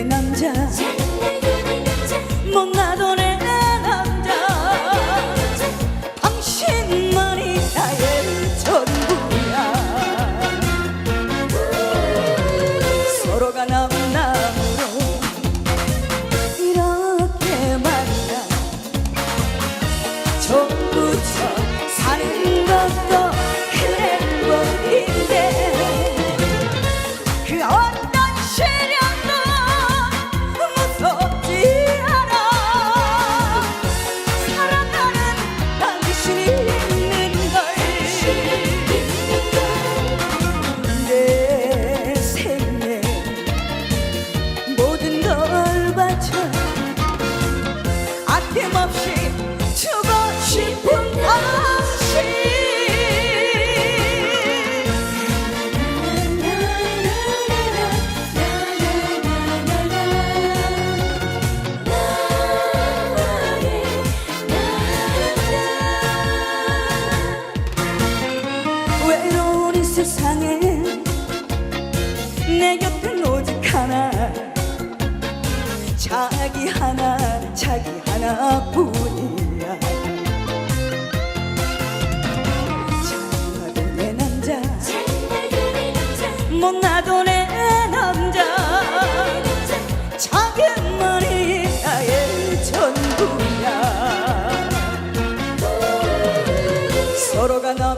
내 남자. 못나도 없이 주고 싶은 것이. 외로운 이 세상에 내 곁엔 오직 하나. 자기 하나 자기 하나뿐이야. 잘나도 내 남자. 못나도 내 남자. 작은 머리 나의 전부야. 서로가 나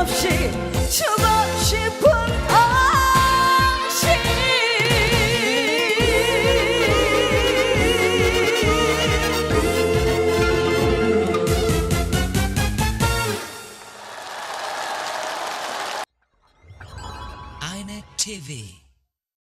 없이 주고 싶은 당신. 아이네 TV